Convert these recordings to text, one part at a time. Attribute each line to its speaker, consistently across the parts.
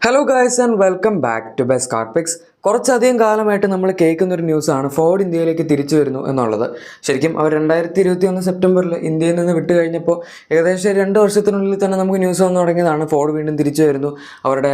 Speaker 1: Hello guys and welcome back to Best Car Picks. കുറച്ചധികം കാലമായിട്ട് നമ്മൾ കേൾക്കുന്ന ഒരു ന്യൂസാണ് ഫോർഡ് ഇന്ത്യയിലേക്ക് തിരിച്ചു വരുന്നു എന്നുള്ളത്. ശരിക്കും അവർ രണ്ടായിരത്തി ഇരുപത്തി ഒന്ന് സെപ്റ്റംബറിൽ ഇന്ത്യയിൽ നിന്ന് വിട്ടു കഴിഞ്ഞപ്പോൾ ഏകദേശം രണ്ട് വർഷത്തിനുള്ളിൽ തന്നെ നമുക്ക് ന്യൂസ് വന്നു തുടങ്ങിയതാണ്. ഫോർഡ് വീണ്ടും തിരിച്ചു വരുന്നു. അവരുടെ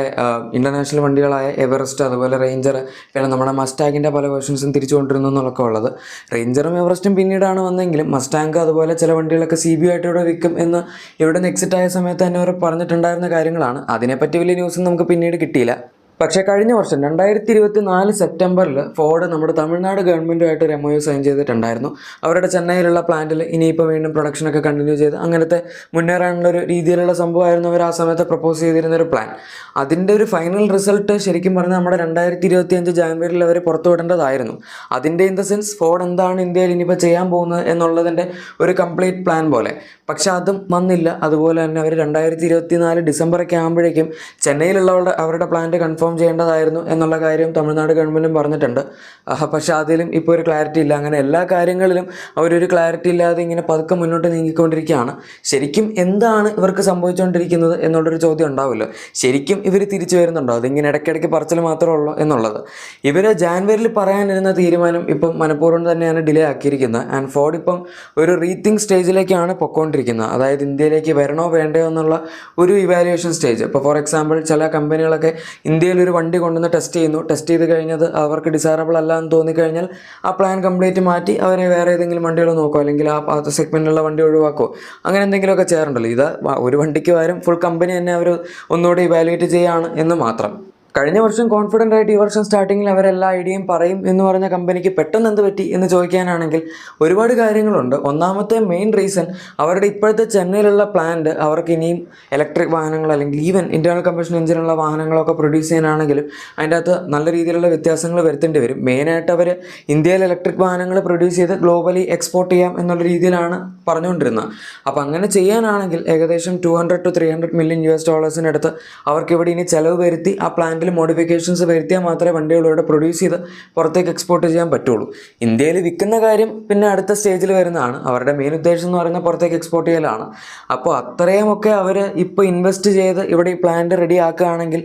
Speaker 1: ഇന്റർനാഷണൽ വണ്ടികളായ എവറസ്റ്റ് അതുപോലെ റേഞ്ചർ പിന്നെ നമ്മുടെ മസ്റ്റാഗിന്റെ പല വേർഷൻസും തിരിച്ചു കൊണ്ടിരുന്നു ഉള്ളത്. റേഞ്ചറും എവറസ്റ്റും പിന്നീടാണ് വന്നെങ്കിലും മസ്റ്റാങ്ക് അതുപോലെ ചില വണ്ടികളൊക്കെ സി ബി ആയിട്ട് ഇവിടെ വിൽക്കും എന്ന് ഇവിടെ നിന്ന് എക്സിറ്റ് ആയ സമയത്ത് തന്നെ അവർ പറഞ്ഞിട്ടുണ്ടായിരുന്ന കാര്യങ്ങളാണ്. അതിനെപ്പറ്റി വലിയ ന്യൂസും നമുക്ക് പിന്നീട് കിട്ടിയില്ല. പക്ഷേ കഴിഞ്ഞ വർഷം രണ്ടായിരത്തി ഇരുപത്തി നാല് സെപ്റ്റംബറിൽ ഫോർഡ് നമ്മുടെ തമിഴ്നാട് ഗവൺമെന്റുമായിട്ട് ഒരു എം ഒ സൈൻ ചെയ്തിട്ടുണ്ടായിരുന്നു. അവരുടെ ചെന്നൈയിലുള്ള പ്ലാന്റിൽ ഇനിയിപ്പോൾ വീണ്ടും പ്രൊഡക്ഷനൊക്കെ കണ്ടിന്യൂ ചെയ്ത് അങ്ങനത്തെ മുന്നേറാനുള്ള ഒരു രീതിയിലുള്ള സംഭവമായിരുന്നു അവർ ആ സമയത്ത് പ്രപ്പോസ് ചെയ്തിരുന്ന ഒരു പ്ലാൻ അതിന്റെ ഒരു ഫൈനൽ റിസൾട്ട് ശരിക്കും പറഞ്ഞാൽ നമ്മുടെ രണ്ടായിരത്തി ഇരുപത്തി അഞ്ച് ജാനുവരിയിൽ അവർ പുറത്തുവിടേണ്ടതായിരുന്നു അതിന്റെ ഇൻ ദ സെൻസ് ഫോർഡ് എന്താണ് ഇന്ത്യയിൽ ഇനിയിപ്പോൾ ചെയ്യാൻ പോകുന്നത് എന്നുള്ളതിന്റെ ഒരു കംപ്ലീറ്റ് പ്ലാൻ പോലെ. പക്ഷെ അതും വന്നില്ല. അതുപോലെ തന്നെ അവർ രണ്ടായിരത്തി ഇരുപത്തി നാല് ഡിസംബറൊക്കെ ആകുമ്പോഴേക്കും ചെന്നൈയിലുള്ളവരുടെ അവരുടെ പ്ലാന്റ് കൺഫേം ചെയ്യേണ്ടതായിരുന്നു എന്നുള്ള കാര്യം തമിഴ്നാട് ഗവൺമെന്റും പറഞ്ഞിട്ടുണ്ട്. പക്ഷേ അതിലും ഇപ്പോൾ ഒരു ക്ലാരിറ്റി ഇല്ല. അങ്ങനെ എല്ലാ കാര്യങ്ങളിലും അവരൊരു ക്ലാരിറ്റി ഇല്ലാതെ ഇങ്ങനെ പതുക്കെ മുന്നോട്ട് നീങ്ങിക്കൊണ്ടിരിക്കുകയാണ്. ശരിക്കും എന്താണ് ഇവർക്ക് സംഭവിച്ചുകൊണ്ടിരിക്കുന്നത് എന്നുള്ളൊരു ചോദ്യം ഉണ്ടാവില്ല ശരിക്കും ഇവർ തിരിച്ചു വരുന്നുണ്ടോ? അതിങ്ങനെ ഇടയ്ക്കിടയ്ക്ക് പറച്ചിൽ മാത്രമേ ഉള്ളൂ എന്നുള്ളത്. ഇവർ ജാനുവരിയിൽ പറയാനിരുന്ന തീരുമാനം ഇപ്പം മനഃപൂർവം തന്നെയാണ് ഡിലേ ആക്കിയിരിക്കുന്നത്. ആൻഡ് ഫോർഡ് ഇപ്പം ഒരു റീത്തിങ് സ്റ്റേജിലേക്കാണ് പൊക്കോണ്ടിരിക്കുന്നത്. അതായത് ഇന്ത്യയിലേക്ക് വരണോ വേണ്ടയോ എന്നുള്ള ഒരു ഇവാലുവേഷൻ സ്റ്റേജ് ഇപ്പോൾ ഫോർ എക്സാമ്പിൾ ചില കമ്പനികളൊക്കെ ഇന്ത്യയിൽ ഒരു വണ്ടി കൊണ്ടുവന്ന് ടെസ്റ്റ് ചെയ്യുന്നു. ടെസ്റ്റ് ചെയ്ത് കഴിഞ്ഞത് അവർക്ക് ഡിസൈറബിൾ അല്ല എന്ന് തോന്നിക്കഴിഞ്ഞാൽ ആ പ്ലാൻ കംപ്ലീറ്റ് മാറ്റി അവരെ വേറെ ഏതെങ്കിലും വണ്ടികൾ നോക്കുമോ അല്ലെങ്കിൽ ആ സെഗ്മെന്റിലുള്ള വണ്ടി ഒഴിവാക്കുമോ അങ്ങനെ എന്തെങ്കിലുമൊക്കെ ചെയ്യാറുണ്ടല്ലോ. ഇത് ഒരു വണ്ടിക്ക് പകരം ഫുൾ കമ്പനി തന്നെ അവർ ഒന്നുകൂടി ഇവാലുവേറ്റ് ചെയ്യുകയാണ് എന്ന് മാത്രം. കഴിഞ്ഞ വർഷം കോൺഫിഡന്റ് ആയിട്ട് ഈ വർഷം സ്റ്റാർട്ടിങ്ങിൽ അവരെല്ലാ ഐഡിയയും പറയും എന്ന് പറഞ്ഞ കമ്പനിക്ക് പെട്ടെന്ന് എന്ത് പറ്റി എന്ന് ചോദിക്കാനാണെങ്കിൽ ഒരുപാട് കാര്യങ്ങളുണ്ട്. ഒന്നാമത്തെ മെയിൻ റീസൺ അവരുടെ ഇപ്പോഴത്തെ ചെന്നൈയിലുള്ള പ്ലാന്റ് അവർക്ക് ഇനിയും ഇലക്ട്രിക് വാഹനങ്ങൾ അല്ലെങ്കിൽ ഈവൻ ഇന്റേർണൽ കമ്പഷൻ എഞ്ചിനുള്ള വാഹനങ്ങളൊക്കെ പ്രൊഡ്യൂസ് ചെയ്യാനാണെങ്കിലും അതിന്റെ അകത്ത് നല്ല രീതിയിലുള്ള വ്യത്യാസങ്ങൾ വരുത്തേണ്ടി വരും. മെയിനായിട്ട് അവർ ഇന്ത്യയിൽ ഇലക്ട്രിക് വാഹനങ്ങൾ പ്രൊഡ്യൂസ് ചെയ്ത് ഗ്ലോബലി എക്സ്പോർട്ട് ചെയ്യാം എന്നുള്ള രീതിയിലാണ് പറഞ്ഞുകൊണ്ടിരുന്നത്. അപ്പോൾ അങ്ങനെ ചെയ്യാനാണെങ്കിൽ ഏകദേശം two hundred to three hundred million U S ഡോളേഴ്സിനടുത്ത് അവർക്ക് ഇവിടെ ഇനി ചിലവ് വരുത്തി ആ പ്ലാന്റിൽ മോഡിഫിക്കേഷൻസ് വരുത്തിയാൽ മാത്രമേ വണ്ടികൾ ഇവിടെ പ്രൊഡ്യൂസ് ചെയ്ത് പുറത്തേക്ക് എക്സ്പോർട്ട് ചെയ്യാൻ പറ്റുള്ളൂ. ഇന്ത്യയിൽ വിൽക്കുന്ന കാര്യം പിന്നെ അടുത്ത സ്റ്റേജിൽ വരുന്നതാണ്. അവരുടെ മെയിൻ ഉദ്ദേശം എന്ന് പറയുന്നത് പുറത്തേക്ക് എക്സ്പോർട്ട് ചെയ്യലാണ്. അപ്പോൾ അത്രയുമൊക്കെ അവർ ഇപ്പോൾ ഇൻവെസ്റ്റ് ചെയ്ത് ഇവിടെ ഈ പ്ലാന്റ് റെഡി ആക്കുകയാണെങ്കിൽ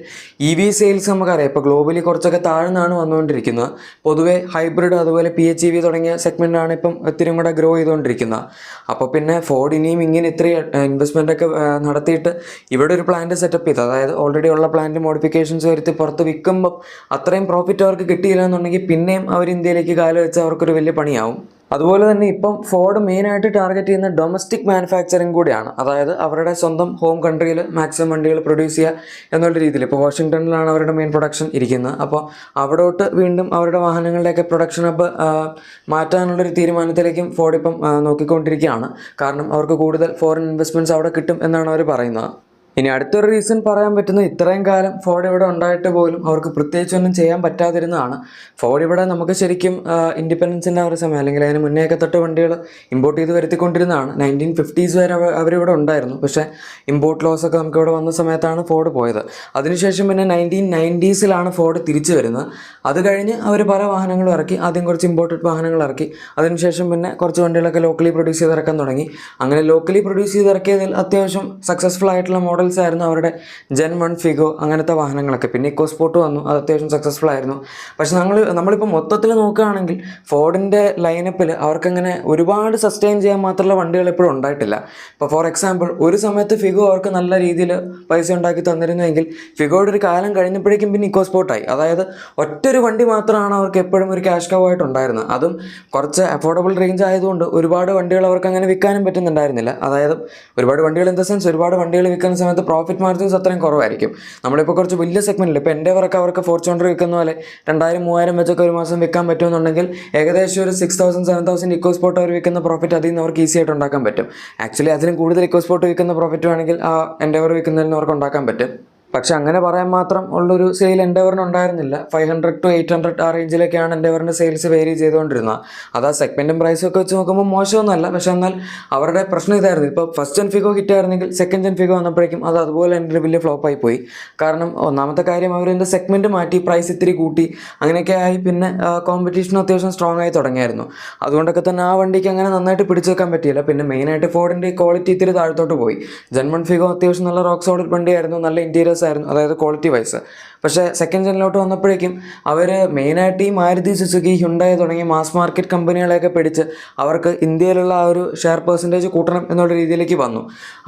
Speaker 1: ഇ വി സെയിൽസ് നമുക്കറിയാം. ഇപ്പോൾ ഗ്ലോബലി കുറച്ചൊക്കെ താഴ്ന്നാണ് വന്നുകൊണ്ടിരിക്കുന്നത്. പൊതുവേ ഹൈബ്രിഡ് അതുപോലെ പി എച്ച് ഇ വി തുടങ്ങിയ സെഗ്മെന്റാണ് ഇപ്പം ഒത്തിരി കൂടെ ഗ്രോ ചെയ്തുകൊണ്ടിരിക്കുന്നത്. അപ്പോൾ പിന്നെ ഫോർഡ് ഇനിയും ഇങ്ങനെ ഇത്രയും ഇൻവെസ്റ്റ്മെന്റ് ഒക്കെ നടത്തിയിട്ട് ഇവിടെ ഒരു പ്ലാന്റ് സെറ്റപ്പ് ചെയ്ത്. അതായത് ഓൾറെഡി ഉള്ള പ്ലാന്റ് മോഡിഫിക്കേഷൻസ് വരുത്തി പുറത്ത് വിൽക്കുമ്പം അത്രയും പ്രോഫിറ്റ് അവർക്ക് കിട്ടിയില്ല എന്നുണ്ടെങ്കിൽ പിന്നെയും അവർ ഇന്ത്യയിലേക്ക് കാൽ വെച്ച് അവർക്കൊരു വലിയ പണിയാവും. അതുപോലെ തന്നെ ഇപ്പം ഫോർഡ് മെയിനായിട്ട് ടാർഗറ്റ് ചെയ്യുന്ന ഡൊമസ്റ്റിക് മാനുഫാക്ചറിങ് കൂടിയാണ്. അതായത് അവരുടെ സ്വന്തം ഹോം കൺട്രിയിൽ മാക്സിമം വണ്ടികൾ പ്രൊഡ്യൂസ് ചെയ്യുക എന്നുള്ള രീതിയിൽ. ഇപ്പോൾ വാഷിങ്ടണിലാണ് അവരുടെ മെയിൻ പ്രൊഡക്ഷൻ ഇരിക്കുന്നത്. അപ്പോൾ അവിടോട്ട് വീണ്ടും അവരുടെ വാഹനങ്ങളുടെയൊക്കെ പ്രൊഡക്ഷൻ ഹബ്ബ് മാറ്റാനുള്ളൊരു തീരുമാനത്തിലേക്കും ഫോർഡ് ഇപ്പം നോക്കിക്കൊണ്ടിരിക്കുകയാണ്. കാരണം അവർക്ക് കൂടുതൽ ഫോറിൻ ഇൻവെസ്റ്റ്മെന്റ്സ് അവിടെ കിട്ടും എന്നാണ് അവർ പറയുന്നത്. ഇനി അടുത്തൊരു റീസൺ പറയാൻ പറ്റുന്നത് ഇത്രയും കാലം ഫോർഡ് ഇവിടെ ഉണ്ടായിട്ട് പോലും അവർക്ക് പ്രത്യേകിച്ചൊന്നും ചെയ്യാൻ പറ്റാതിരുന്നതാണ്. ഫോർഡ് ഇവിടെ നമുക്ക് ശരിക്കും ഇൻഡിപെൻഡൻസിന്റെ ഒരു സമയം അല്ലെങ്കിൽ അതിന് മുന്നേയൊക്കെ തൊട്ട് വണ്ടികൾ ഇമ്പോർട്ട് ചെയ്ത് വരുത്തിക്കൊണ്ടിരുന്നതാണ്. നയന്റീൻ ഫിഫ്റ്റീസ് വരെ അവ- അവരിവിടെ ഉണ്ടായിരുന്നു. പക്ഷേ ഇമ്പോർട്ട് ലോസ് ഒക്കെ നമുക്ക് ഇവിടെ വന്ന സമയത്താണ് ഫോർഡ് പോയത്. അതിനുശേഷം പിന്നെ നയന്റീൻ നയന്റീസിലാണ് ഫോർഡ് തിരിച്ചു വരുന്നത്. അത് കഴിഞ്ഞ് അവർ പല വാഹനങ്ങളും ഇറക്കി. ആദ്യം കുറച്ച് ഇമ്പോർട്ടഡ് വാഹനങ്ങൾ ഇറക്കി. അതിനുശേഷം പിന്നെ കുറച്ച് വണ്ടികളൊക്കെ ലോക്കലി പ്രൊഡ്യൂസ് ചെയ്ത് ഇറക്കാൻ തുടങ്ങി. അങ്ങനെ ലോക്കലി പ്രൊഡ്യൂസ് ചെയ്ത് ഇറക്കിയതിൽ അത്യാവശ്യം സക്സസ്ഫുൾ ആയിട്ടുള്ള മോഡൽസ് ആയിരുന്നു അവരുടെ ജെൻ വൺ ഫിഗോ അങ്ങനത്തെ വാഹനങ്ങളൊക്കെ. പിന്നെ ഇക്കോ സ്പോർട്ട് വന്നു അത് അത്യാവശ്യം സക്സസ്ഫുൾ ആയിരുന്നു. പക്ഷെ നമ്മൾ നമ്മളിപ്പോൾ മൊത്തത്തിൽ നോക്കുകയാണെങ്കിൽ ഫോർഡിന്റെ ലൈനപ്പിൽ അവർക്കങ്ങനെ ഒരുപാട് സസ്റ്റെയിൻ ചെയ്യാൻ മാത്രമുള്ള വണ്ടികൾ ഇപ്പോഴും ഉണ്ടായിട്ടില്ല. ഇപ്പോൾ ഫോർ എക്സാമ്പിൾ ഒരു സമയത്ത് ഫിഗോ അവർക്ക് നല്ല രീതിയിൽ പൈസ ഉണ്ടാക്കി തന്നിരുന്നുവെങ്കിൽ ഫിഗോയുടെ ഒരു കാലം കഴിഞ്ഞപ്പോഴേക്കും പിന്നെ ഇക്കോ സ്പോർട്ടായി അതായത് ഒറ്റൊരു വണ്ടി മാത്രമാണ് അവർക്ക് എപ്പോഴും ഒരു ക്യാഷ് കവ് ആയിട്ട് ഉണ്ടായിരുന്നത്. അതും കുറച്ച് അഫോർഡബിൾ റേഞ്ച് ആയതുകൊണ്ട് ഒരുപാട് വണ്ടികൾ അവർക്ക് അങ്ങനെ വിൽക്കാനും പറ്റുന്നുണ്ടായിരുന്നില്ല. അതായത് ഒരുപാട് വണ്ടികൾ ഇൻ ദ സെൻസ് ഒരുപാട് വണ്ടികൾ വിൽക്കുന്ന സമയത്ത് പ്രോഫിറ്റ് മാർജിൻസ് അത്രയും കുറവായിരിക്കും. നമ്മളിപ്പോൾ കുറച്ച് വലിയ സെഗ്മെന്റിൽ ഇപ്പോൾ എന്റെ വർക്ക് അവർക്ക് ഫോർച്യൂണർ വിൽക്കുന്ന പോലെ രണ്ടായിരം മൂവായിരം വെച്ചൊക്കെ ഒരു മാസം വിൽക്കാൻ പറ്റുമെന്നുണ്ടെങ്കിൽ ഏകദേശം ഒരു six thousand seven thousand EcoSport അവർ വിൽക്കുന്ന പ്രോഫിറ്റ് അതിൽ നിന്ന് അവർക്ക് ഈസി ആയിട്ട് ഉണ്ടാക്കാൻ പറ്റും. ആക്ച്വലി അതിലും കൂടുതൽ ഇക്കോ സ്പോട്ട് വിൽക്കുന്ന പ്രോഫിറ്റ് വേണമെങ്കിൽ ആ എന്റെ എൻഡവർ വിൽക്കുന്നതിൽ നിന്ന് അവർക്ക് ഉണ്ടാക്കാൻ പറ്റും. പക്ഷെ അങ്ങനെ പറയാൻ മാത്രം ഉള്ളൊരു സെയിൽ എൻഡവറിന് ഉണ്ടായിരുന്നില്ല. Five hundred to eight hundred ആ റേഞ്ചിലൊക്കെയാണ് എൻഡവറിന്റെ സെയിൽസ് വേരി ചെയ്തുകൊണ്ടിരുന്നത്. അത് ആ സെഗ്മെന്റും പ്രൈസും ഒക്കെ വെച്ച് നോക്കുമ്പോൾ മോശമൊന്നുമല്ല. പക്ഷേ എന്നാൽ അവരുടെ പ്രശ്നം ഇതായിരുന്നു. ഇപ്പോൾ ഫസ്റ്റ് ജെൻ ഫിഗോ ഹിറ്റായിരുന്നെങ്കിൽ സെക്കൻഡ് ജെൻ ഫിഗോ വന്നപ്പോഴേക്കും അത് അതുപോലെ എന്റെ വലിയ ഫ്ലോപ്പായി പോയി. കാരണം ഒന്നാമത്തെ കാര്യം അവർ അവരെന്റെ സെഗ്മെന്റ് മാറ്റി പ്രൈസ് ഇത്തിരി കൂട്ടി അങ്ങനെയൊക്കെ ആയി പിന്നെ കോമ്പറ്റീഷൻ അത്യാവശ്യം സ്ട്രോങ് ആയി തുടങ്ങിയായിരുന്നു. അതുകൊണ്ടൊക്കെ തന്നെ ആ വണ്ടിക്ക് അങ്ങനെ നന്നായിട്ട് പിടിച്ചു വെക്കാൻ പറ്റിയില്ല. പിന്നെ മെയിനായിട്ട് ഫോർഡിന്റെ ക്വാളിറ്റി ഇത്തിരി താഴത്തോട്ട് പോയി. ജന്മൺ ഫിഗോ അത്യാവശ്യം നല്ല റോക്ക് സോളിഡ് വണ്ടിയായിരുന്നു. നല്ല ഇന്റീരിയേഴ്സ് ലെവൽസ് ആയിരുന്നു അതായത് ക്വാളിറ്റി വൈസ് പക്ഷേ സെക്കൻഡ് ജനിലോട്ട് വന്നപ്പോഴേക്കും അവർ മെയിനായിട്ട് ഈ മാരുതി സുസുക്കി ഹുണ്ടായി തുടങ്ങിയ മാസ് മാർക്കറ്റ് കമ്പനികളെയൊക്കെ പിടിച്ച് അവർക്ക് ഇന്ത്യയിലുള്ള ആ ഒരു ഷെയർ പെർസെന്റേജ് കൂട്ടണം എന്നുള്ള രീതിയിലേക്ക് വന്നു.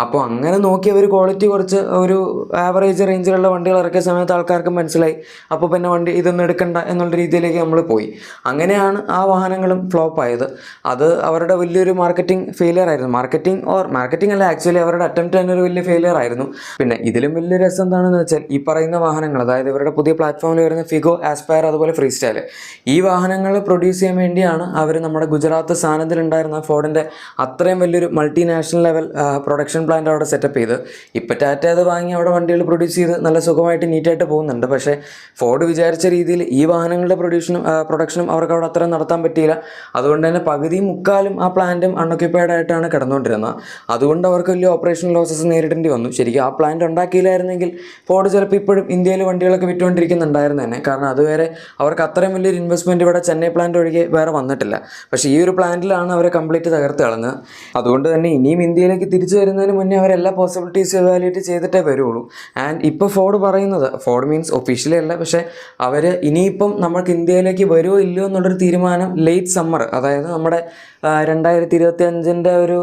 Speaker 1: അപ്പോൾ അങ്ങനെ നോക്കി അവർ ക്വാളിറ്റി കുറച്ച് ഒരു ആവറേജ് റേഞ്ചിലുള്ള വണ്ടികൾ ഇറക്കിയ സമയത്ത് ആൾക്കാർക്ക് മനസ്സിലായി. അപ്പോൾ പിന്നെ വണ്ടി ഇതൊന്നും എടുക്കണ്ട എന്നുള്ള രീതിയിലേക്ക് നമ്മൾ പോയി. അങ്ങനെയാണ് ആ വാഹനങ്ങളും ഫ്ലോപ്പ് ആയത്. അത് അവരുടെ വലിയൊരു മാർക്കറ്റിംഗ് ഫെയിലിയർ ആയിരുന്നു. മാർക്കറ്റിംഗ് ഓർ മാർക്കറ്റിംഗ് അല്ല ആക്ച്വലി അവരുടെ അറ്റംപ്റ്റ് തന്നെ ഒരു വലിയ ഫെയിലിയർ ആയിരുന്നു. പിന്നെ ഇതിലും വലിയ രസം എന്താണെന്ന് വെച്ചാൽ ഈ പറയുന്ന വാഹനങ്ങൾ അതായത് ഇവരുടെ പുതിയ പ്ലാറ്റ്ഫോമിൽ വരുന്ന ഫിഗോ ആസ്പയർ അതുപോലെ ഫ്രീ സ്റ്റൈൽ ഈ വാഹനങ്ങൾ പ്രൊഡ്യൂസ് ചെയ്യാൻ വേണ്ടിയാണ് അവർ നമ്മുടെ ഗുജറാത്ത് സ്ഥാനത്തിലുണ്ടായിരുന്ന ഫോർഡിന്റെ അത്രയും വലിയൊരു മൾട്ടിനാഷണൽ ലെവൽ പ്രൊഡക്ഷൻ പ്ലാന്റ് അവിടെ സെറ്റപ്പ് ചെയ്ത്. ഇപ്പോൾ ടാറ്റ അത് വാങ്ങി അവിടെ വണ്ടികൾ പ്രൊഡ്യൂസ് ചെയ്ത് നല്ല സുഖമായിട്ട് നീറ്റായിട്ട് പോകുന്നുണ്ട്. പക്ഷേ ഫോർഡ് വിചാരിച്ച രീതിയിൽ ഈ വാഹനങ്ങളുടെ പ്രൊഡ്യൂഷനും പ്രൊഡക്ഷനും അവർക്ക് അവിടെ അത്രയും നടത്താൻ പറ്റിയില്ല. അതുകൊണ്ട് തന്നെ പകുതി മുക്കാലും ആ പ്ലാന്റും അൺഒക്യുപ്പൈഡ് ആയിട്ടാണ് കിടന്നുകൊണ്ടിരുന്നത്. അതുകൊണ്ട് അവർക്ക് വലിയ ഓപ്പറേഷൻ ലോസസ് നേരിടേണ്ടി വന്നു. ശരിക്കും ആ പ്ലാന്റ് ഉണ്ടാക്കിയില്ലായിരുന്നെങ്കിൽ ഫോർഡ് ചിലപ്പോൾ ഇപ്പോഴും ഇന്ത്യയിൽ വണ്ടികളൊക്കെ വിറ്റുകൊണ്ടിരിക്കുന്നുണ്ടായിരുന്നു തന്നെ കാരണം അതുവരെ അവർക്ക് അത്രയും വലിയൊരു ഇൻവെസ്റ്റ്മെന്റ് ഇവിടെ ചെന്നൈ പ്ലാന്റ് ഒഴികെ വേറെ വന്നിട്ടില്ല. പക്ഷേ ഈ ഒരു പ്ലാന്റിലാണ് അവരെ കംപ്ലീറ്റ് തകർത്ത് കളഞ്ഞത്. അതുകൊണ്ട് തന്നെ ഇനിയും ഇന്ത്യയിലേക്ക് തിരിച്ചു വരുന്നതിന് മുന്നേ അവരെല്ലാ പോസിബിലിറ്റീസ് എവാലുവേറ്റ് ചെയ്തിട്ടേ വരുള്ളൂ. ആൻഡ് ഇപ്പോൾ ഫോർഡ് പറയുന്നത് ഫോർഡ് മീൻസ് ഒഫീഷ്യലി അല്ല പക്ഷേ അവർ ഇനിയിപ്പം നമുക്ക് ഇന്ത്യയിലേക്ക് വരുമോ ഇല്ലയോ എന്നുള്ളൊരു തീരുമാനം ലേറ്റ് സമ്മർ അതായത് നമ്മുടെ രണ്ടായിരത്തി ഇരുപത്തി അഞ്ചിന്റെ ഒരു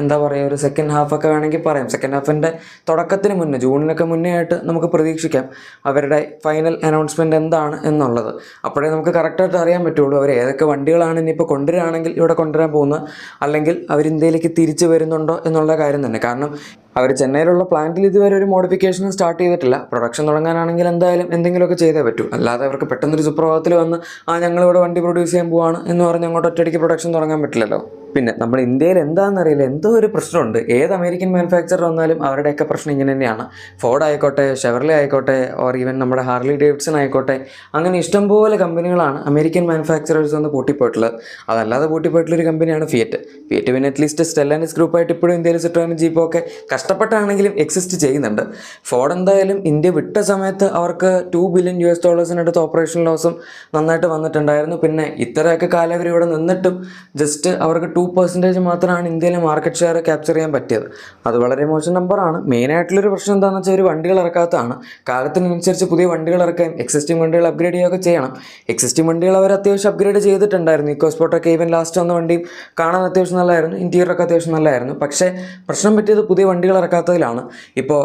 Speaker 1: എന്താ പറയുക ഒരു സെക്കൻഡ് ഹാഫ് ഒക്കെ വേണമെങ്കിൽ പറയാം. സെക്കൻഡ് ഹാഫിന്റെ തുടക്കത്തിന് മുന്നേ ജൂണിനൊക്കെ മുന്നേ ആയിട്ട് നമുക്ക് പ്രതീക്ഷിക്കാം. അവരുടെ ഫൈനൽ അനൗൺസ്മെന്റ് എന്താണ് എന്നുള്ളത്. അപ്പോഴേ നമുക്ക് കറക്റ്റായിട്ട് അറിയാൻ പറ്റുള്ളൂ അവർ ഏതൊക്കെ വണ്ടികളാണ് ഇനിയിപ്പോൾ കൊണ്ടുവരാണെങ്കിൽ ഇവിടെ കൊണ്ടുവരാൻ പോകുന്നത് അല്ലെങ്കിൽ അവർ ഇന്ത്യയിലേക്ക് തിരിച്ചു വരുന്നുണ്ടോ എന്നുള്ള കാര്യം തന്നെ. കാരണം അവർ ചെന്നൈയിലുള്ള പ്ലാന്റിൽ ഇതുവരെ ഒരു മോഡിഫിക്കേഷനും സ്റ്റാർട്ട് ചെയ്തിട്ടില്ല. പ്രൊഡക്ഷൻ തുടങ്ങാനാണെങ്കിൽ എന്തായാലും എന്തെങ്കിലുമൊക്കെ ചെയ്തേ പറ്റൂ. അല്ലാതെ അവർക്ക് പെട്ടെന്നൊരു സുപ്രഭാതത്തിൽ വന്ന് ആ ഞങ്ങളിവിടെ വണ്ടി പ്രൊഡ്യൂസ് ചെയ്യാൻ പോവാണ് എന്ന് പറഞ്ഞ് അങ്ങോട്ട് ഒറ്റയടിക്ക് പ്രൊഡക്ഷൻ തുടങ്ങാൻ പറ്റില്ലല്ലോ. പിന്നെ നമ്മൾ ഇന്ത്യയിൽ എന്താണെന്നറിയില്ല എന്തോ ഒരു പ്രശ്നമുണ്ട്. ഏത് അമേരിക്കൻ മാനുഫാക്ചർ വന്നാലും അവരുടെയൊക്കെ പ്രശ്നം ഇങ്ങനെ തന്നെയാണ്. ഫോർഡ് ആയിക്കോട്ടെ ഷെവർലെ ആയിക്കോട്ടെ ഓർ ഈവൻ നമ്മുടെ ഹാർലി ഡേവിഡ്സൺ ആയിക്കോട്ടെ അങ്ങനെ ഇഷ്ടംപോലെ കമ്പനികളാണ് അമേരിക്കൻ മാനുഫാക്ചറേഴ്സ് വന്ന് പൂട്ടിപ്പോയിട്ടുള്ളത്. അതല്ലാതെ പൂട്ടിപ്പോയിട്ടുള്ളൊരു കമ്പനിയാണ് ഫിയറ്റ് ഫിയറ്റ് പിന്നെ അറ്റ്ലീസ്റ്റ് സ്റ്റെല്ലാനിസ് ഗ്രൂപ്പായിട്ട് ഇപ്പോഴും ഇന്ത്യയിൽ സിട്രോനും ജീപ്പും ഒക്കെ കഷ്ടപ്പെട്ടാണെങ്കിലും എക്സിസ്റ്റ് ചെയ്യുന്നുണ്ട്. ഫോർഡ് എന്തായാലും ഇന്ത്യ വിട്ട സമയത്ത് അവർക്ക് ടു ബില്യൺ യു എസ് ഡോളേഴ്സിനടുത്ത് ഓപ്പറേഷൻ ലോസും നന്നായിട്ട് വന്നിട്ടുണ്ടായിരുന്നു. പിന്നെ ഇത്രയൊക്കെ കാലം ഇവിടെ നിന്നിട്ടും ജസ്റ്റ് അവർക്ക് പെർസെന്റേജ് മാത്രമാണ് ഇന്ത്യയിലെ മാർക്കറ്റ് ഷെയർ ക്യാപ്ചർ ചെയ്യാൻ പറ്റിയത്. അത് വളരെ മോശം നമ്പറാണ് മെയിനായിട്ടുള്ളൊരു പ്രശ്നം എന്താണെന്ന് വെച്ചാൽ ഒരു വണ്ടികൾ ഇറക്കാത്തതാണ്. കാലത്തിനനുസരിച്ച് പുതിയ വണ്ടികൾ ഇറക്കുകയും എക്സിസ്റ്റിംഗ് വണ്ടികൾ അപ്ഗ്രേഡ് ചെയ്യുകയൊക്കെ ചെയ്യണം. എക്സിസ്റ്റിംഗ് വണ്ടികൾ അവർ അത്യാവശ്യം അപ്ഗ്രേഡ് ചെയ്തിട്ടുണ്ടായിരുന്നു. ഇക്കോ സ്പോർട്ടൊക്കെ ഈവൻ ലാസ്റ്റ് വന്ന വണ്ടിയും കാണാൻ അത്യാവശ്യം നല്ലതായിരുന്നു ഇന്റീരിയറൊക്കെ അത്യാവശ്യം നല്ലതായിരുന്നു പക്ഷേ പ്രശ്നം പറ്റിയത് പുതിയ വണ്ടികൾ ഇറക്കാത്തതിലാണ്. ഇപ്പോൾ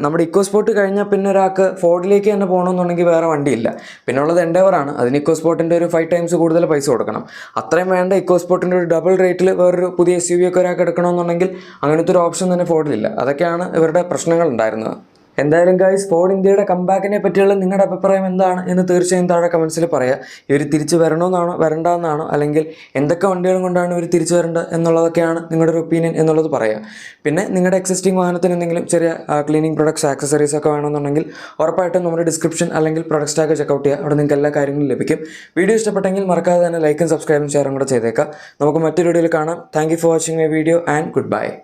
Speaker 1: നമ്മുടെ ഇക്കോ സ്പോർട്ട് കഴിഞ്ഞാൽ പിന്നെ ഒരാൾക്ക് ഫോർഡിലേക്ക് തന്നെ പോകണമെന്നുണ്ടെങ്കിൽ വേറെ വണ്ടിയില്ല. പിന്നെ ഉള്ളത് ആണ്. അതിന് ഇക്കോ സ്പോർട്ടിന്റെ ഒരു ഫൈവ് ടൈംസ് കൂടുതൽ പൈസ കൊടുക്കണം. അത്രയും വേണ്ട ഇക്കോ സ്പോർട്ടിന്റെ ഒരു ഡബിൾ റേറ്റിൽ വേറൊരു പുതിയ എസ് യു വി ഒക്കെ ഒരാൾക്ക് എടുക്കണമെന്നുണ്ടെങ്കിൽ അങ്ങനത്തെ ഒരു ഓപ്ഷൻ തന്നെ ഫോർഡിലില്ല അതൊക്കെയാണ് ഇവരുടെ പ്രശ്നങ്ങൾ ഉണ്ടായിരുന്നത്. എന്തായാലും ഗൈസ് ഫോർഡ് ഇന്ത്യയുടെ കമ്പാക്കിനെ പറ്റിയുള്ള നിങ്ങളുടെ അഭിപ്രായം എന്താണ് എന്ന് തീർച്ചയായും താഴെ കമൻസിൽ പറയാം. ഇവർ തിരിച്ചു വരണമെന്നാണോ വരണ്ടെന്നാണോ അല്ലെങ്കിൽ എന്തൊക്കെ വണ്ടികളും കൊണ്ടാണ് ഇവർ തിരിച്ചു വരേണ്ടത് എന്നുള്ളതൊക്കെയാണ് നിങ്ങളുടെ ഒരു ഒപ്പീനിയൻ എന്നുള്ളത് പറയാം. പിന്നെ നിങ്ങളുടെ എക്സിസ്റ്റിംഗ് വാഹനത്തിന് എന്തെങ്കിലും ചെറിയ ക്ലീനിങ് പ്രൊഡക്ട്സ് ആക്സസറീസ് ഒക്കെ വേണമെന്നുണ്ടെങ്കിൽ ഉറപ്പായിട്ടും നമ്മുടെ ഡിസ്ക്രിപ്ഷൻ അല്ലെങ്കിൽ പ്രൊഡക്റ്റ് ടാഗ് ചെക്കൗട്ട് ചെയ്യുക അവിടെ നിങ്ങൾക്ക് എല്ലാ കാര്യങ്ങളും ലഭിക്കും. വീഡിയോ ഇഷ്ടപ്പെട്ടെങ്കിൽ മറക്കാതെ തന്നെ ലൈക്കും സബ്സ്ക്രൈബും ഷെയറും കൂടെ ചെയ്തേക്കാം. നമുക്ക് മറ്റൊരു വീഡിയോയിൽ കാണാം. Thank for watching my video and goodbye